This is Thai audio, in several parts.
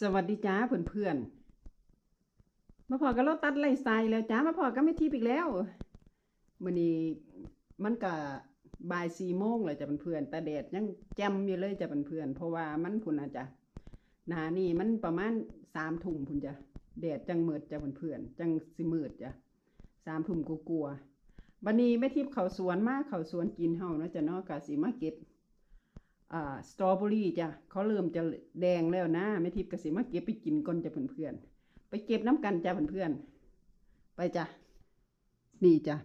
สวัสดีจ้าเพื่อนเพื่อนมาพอกับรถตัดไล่ทรายแล้วจ้ามาพอก็ไม่ทิพย์อีกแล้วมื่อนี้มันก็บ่ายสี่โมงเลยจ้ะเพื่อนๆแต่แดดยังแจ่มอยู่เลยจ้ะเพื่อนๆเพราะว่ามันพุ่นอาจจะหนานี่มันประมาณสามทุ่มพุ่นจ้ะแดดจังมืดจ้ะเพื่อนๆจังสิมืดจ้ะสามทุ่มกลัวๆวันนี้แม่ทิพย์เขาสวนมากเขาสวนกินเฮาเนาะจ้ะเนาะกะสิมาเก็บ อ่าสตรอเบอรี่จ้ะเขาเริ่มจะแดงแล้วนะแม่ทิพย์กสิมาเก็บไปกินก่อนจ้ะเพื่อนๆไปเก็บน้ำกันจ้ะเพื่อนๆไปจ้ะนี่จ้ะ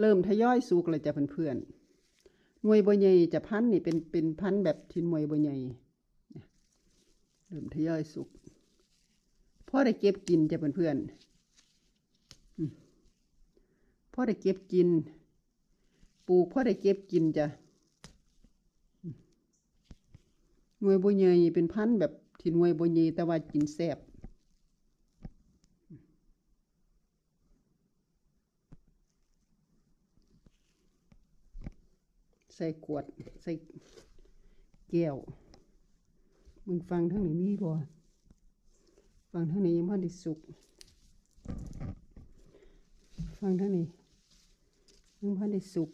เริ่มทยอยสุกเลยจ้ะเพื่อนๆหน่วยบัวใหญ่จะพันนี่เป็นเป็นพันแบบที่หน่วยบัวใหญ่เริ่มทยอยสุกพ่อได้เก็บกินจ้ะเพื่อนๆอืมพ่อได้เก็บกิน ปลูกพ่อได้เก็บกินจ้ะ หน่วยบัวใหญ่เป็นพันแบบที่หน่วยบัวใหญ่แต่ว่ากินแซ่บใส่ขวด ใส่แก้วมึงฟังทางนี้มีบ่ฟังทางนี้ยังพอด้สุก ฟังทางนี้ยังพอด้สุก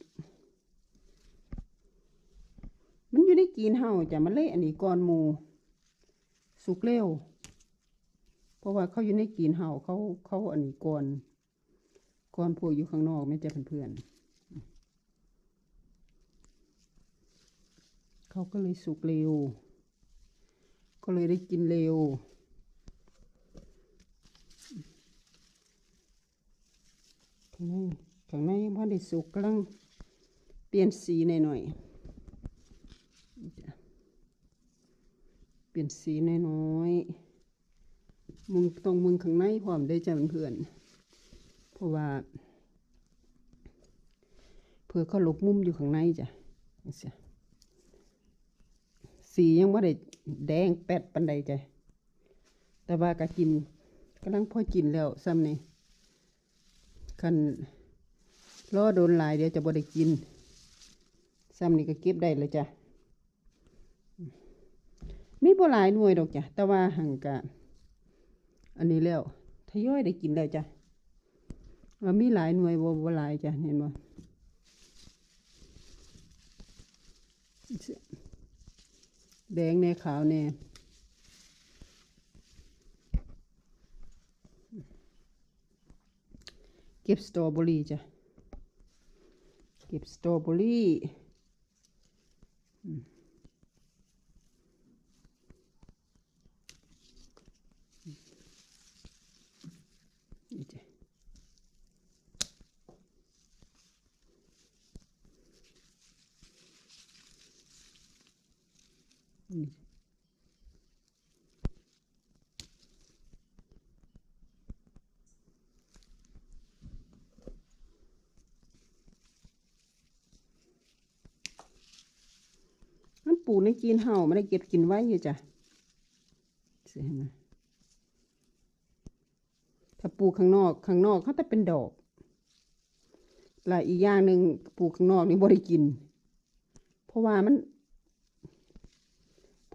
มันอยู่ในกีนเฮาจะมันเลยอันนี้ก่อนหมูสุกเร็ว เพราะว่าเขาอยู่ในกีนเฮาเขาเขาอันนี้ก่อนก่อนพวกอยู่ข้างนอกแม่จ้ะเพื่อนๆเขาก็เลยสุกเร็ว ก็เลยได้กินเร็วข้างในข้างในยังพอได้สุกกำลังเปลี่ยนสีหน่อยๆ จ้ะเปลี่ยนสีน้อยๆมึงตรงมึงข้างในพร้อมได้จ้ะเพื่อนๆเพราะว่า เพื่อเขาหลบมุมอยู่ข้างในจ้ะสียังไม่ได้แดงแปดปันใดจ้ะแต่ว่าก็กินกำลังพอกินแล้วซ้ำนี่คันรอโดนลายเดี๋ยวจะบ่ได้กินซ้ำนี่ก็เก็บได้เลยจ้ะ มีบ่หลายหน่วยดอกจ้ะ แต่ว่าหังกะ อันนี้แล้วทยอยได้กินแล้วจ้ะว่ามีหลายหน่วยบ่บ่หลายจ้ะ เห็นบ่แดงแน่ขาวแน่เก็บสตรอเบอรี่จ้ะ เก็บสตรอเบอรี่อืมนี่จ้ะนี่ มันปลูกในจีนเห่าไม่ได้เก็บกินไว้อยู่จ้ะเสียนะถ้าปลูกข้างนอกข้างนอกเขาแต่เป็นดอกและอีกอย่างหนึ่งปลูกข้างนอกนี่บ่ได้กิน เพราะว่ามัน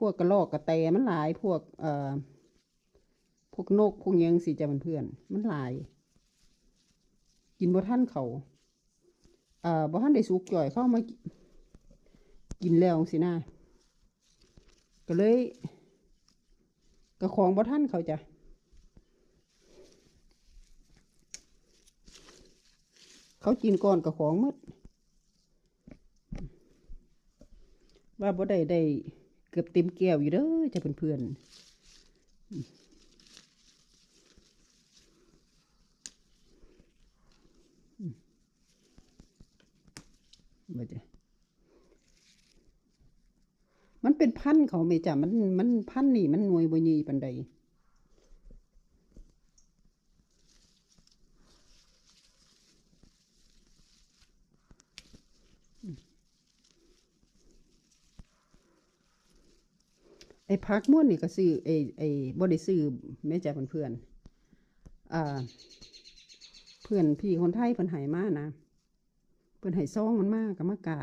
พวกกระรอกกระแตมันหลาย พวกเอ่อพวกนกพวกยังสิจ้ะเพื่อน มันหลาย กินบ่ท่านเขาเอ่อบ่ท่านได้สุกจ่อยเข้ามากินแล้วสินะก็เลยกระของบ่ท่านเขาจะเขากินก่อนกับของหมดว่าบ่ได้ได้ เกือบเต็มแก้วอยู่เด้อจะเพื่อนๆมาจ้ะมันเป็นพันเขาไม่จ้ะมันมันพันนี่มันหน่วยบ่ยีปันใด อ้พักม่วนนี่ก็ซื้อไอ้ไอ้บ่ได้ซื้อแม่จ้ะเพื่อนๆอ่า เพื่อนพี่คนไทยเพิ่นให้มานะเพิ่นให้ซองมันมาก็มากา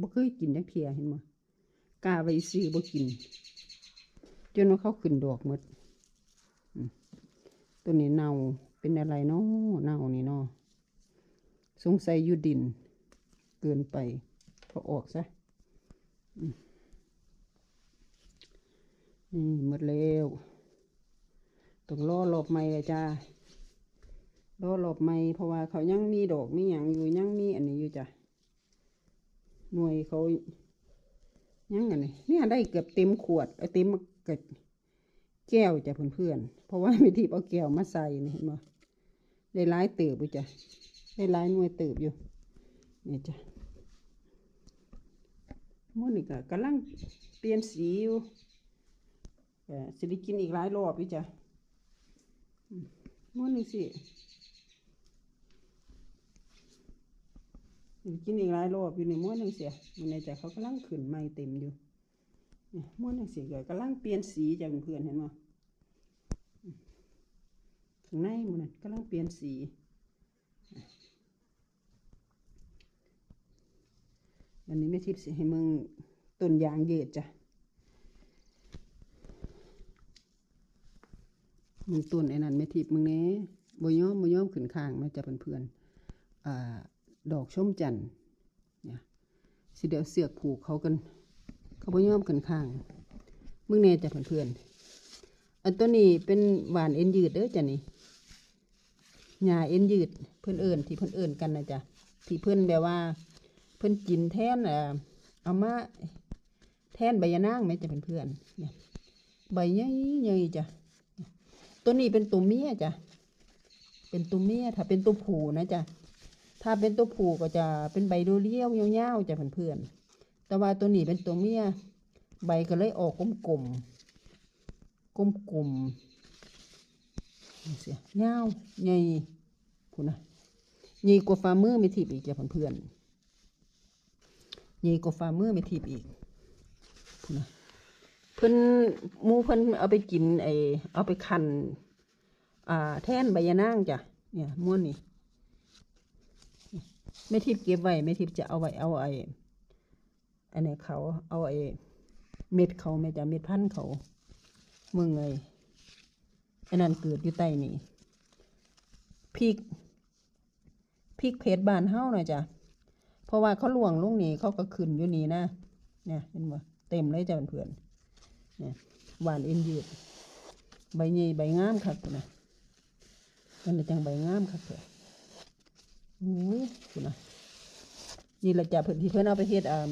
บ่เคยกินจักเทียเห็นบ่กาไว้ซื้อบ่กิน จนว่าเขาขึ้นดอกหมดอืมตัวนี้เน่าเป็นอะไรเนาะเน่านี่เนาะสงสัยอยู่ดิน เกินไปเขาออกซะอืม นี่หมดแล้วต้องรอรอบใหม่เลยจ้ารอรอบใหม่เพราะว่าเขายังมีดอกมีอย่างอยู่ยังมีอันนี้อยู่จ้ะหน่วยเขายังไงนี่เนี่ยได้เกือบเต็มขวดเอ้ยเต็มเกิดแก้วจ้ะเพื่อนๆเพราะว่าไม่ทีเอาแก้วมาใส่นี่เห็นบ่ได้หลายเติบอยู่จ้ะได้หลายหน่วยเติบอยู่นี่จ้ะมันนี่ก็กำลังเปลี่ยนสีอยู่ สิได้กินอีกหลายรอบอยู่จ้ะอืมหมันนี่สิสิได้กินอีกหลายรอบอยู่ในม้วนหนึ่งเสียมันในใจเขากำลังขึ้นใหม่เต็มอยู่ม้วนหนังสือก็กำลังเปลี่ยนสีจากเพื่อนเห็นไหมข้างในมันนกำลังเปลี่ยนสีอันนี้ไม่ทิพย์สิให้มึงต้นยางเย็ดจ้ะ มึงต้นไอ้นั่นไม่ทิพมึงเน้บ่ยอมบ่ยอมขึ้นข้างแม่จะเพื่อนๆอ่า ดอกชมจันทร์เนี่ยสิเดี๋ยวเสือกผูกเขากัน เขาบ่ยอมกันข้าง มึงแน่จะเพื่อนๆอันตัวนี้เป็นหวานเอ็นยืดเด้อจ้ะนี่หญ้าเอ็นยืดเพื่อนเอิญที่เพื่อนเอิญกันนะจ้ะที่เพื่อนแบบว่า เพื่อนกินแทนเอ่อเอามาแทนใบยะนางไหมจะเป็นเพื่อนเนี่ยใบใหญ่ๆจ้ะ ตัวนี้เป็นตัวเมียจ้ะ เป็นตัวเมียถ้าเป็นตัวผูนะจ้ะ ถ้าเป็นตัวผูก็จะเป็นใบเรียวๆยาวๆจ้ะเพื่อนๆแต่ว่าตัวนี้เป็นตัวเมีย ใบก็เลยออกกลมกลมกลมกลมๆเสียยาวใหญ่คุณนะใหญ่กว่าฝ่ามือไม่ทิบอีกจ้ะเพื่อนๆใหญ่กว่าฝ่ามือไม่ทิบอีกคุณนะ เพิ่นหมูเพิ่นเอาไปกินไอเอาไปคันอ่าแท่นใบยะนางจ้ะเนี่ยม้วนนี่ไม่ทิพย์เก็บไว้ไม่ทิพย์จะเอาไว้เอาไออันนี้เขาเอาไอ้เม็ดเขาแม่จะเม็ดพันธุ์เขาเมืองไงอันนั้นเกิดอยู่ใต้นี่พริกพริกเพชรบานเฮ้าหน่อยจ้ะเพราะว่าเขาหลวงลงนี่เขาก็ขึ้นอยู่นี่นะเนี่ยเห็นบ่เต็มเลยจ้ะเพื่อน เนี่ยหวานเอ็นยืด ใบใหญ่ใบงามครับคุณนะนั่นแหละจังใบงามครับเพื่อนโอ้ยคุณนะนี่แหละจ้ะเพื่อนที่เพื่อนเอาไปเฮ็ดอ่า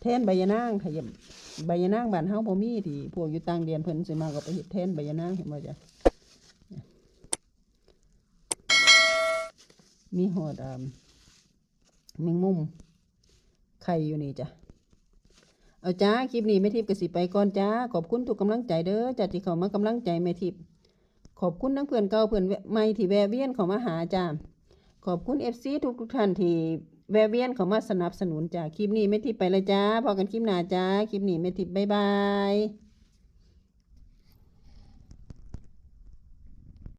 แทนใบยะนางค่ะยมใบยะนางบ้านเฮาบ่มีที่พวกอยู่ต่างเดียนเพิ่นสิมาก็ไปเฮ็ดแทนใบยะนางเห็นบ่จ้ะมีหอดอ่าแมงมุมไข่อยู่นี่จ้ะ เอาจ้าคลิปนี้แม่ทิพย์กสิไปก่อนจ้า ขอบคุณทุกกำลังใจเด้อจ่าที่เข้ามากำลังใจแม่ทิพย์ขอบคุณทั้งเพื่อนเก่าเพื่อนใหม่ที่แวะเวียนเข้ามาหาจ้าขอบคุณเอฟซีทุกทุกท่านที่แวะเวียนเขามาสนับสนุนจ้าคลิปนี้ไม่ทิพย์ไปเลยจ้าพอกันคลิปหน้าจ้าคลิปนี้ไม่ทิพย์บ๊ายบาย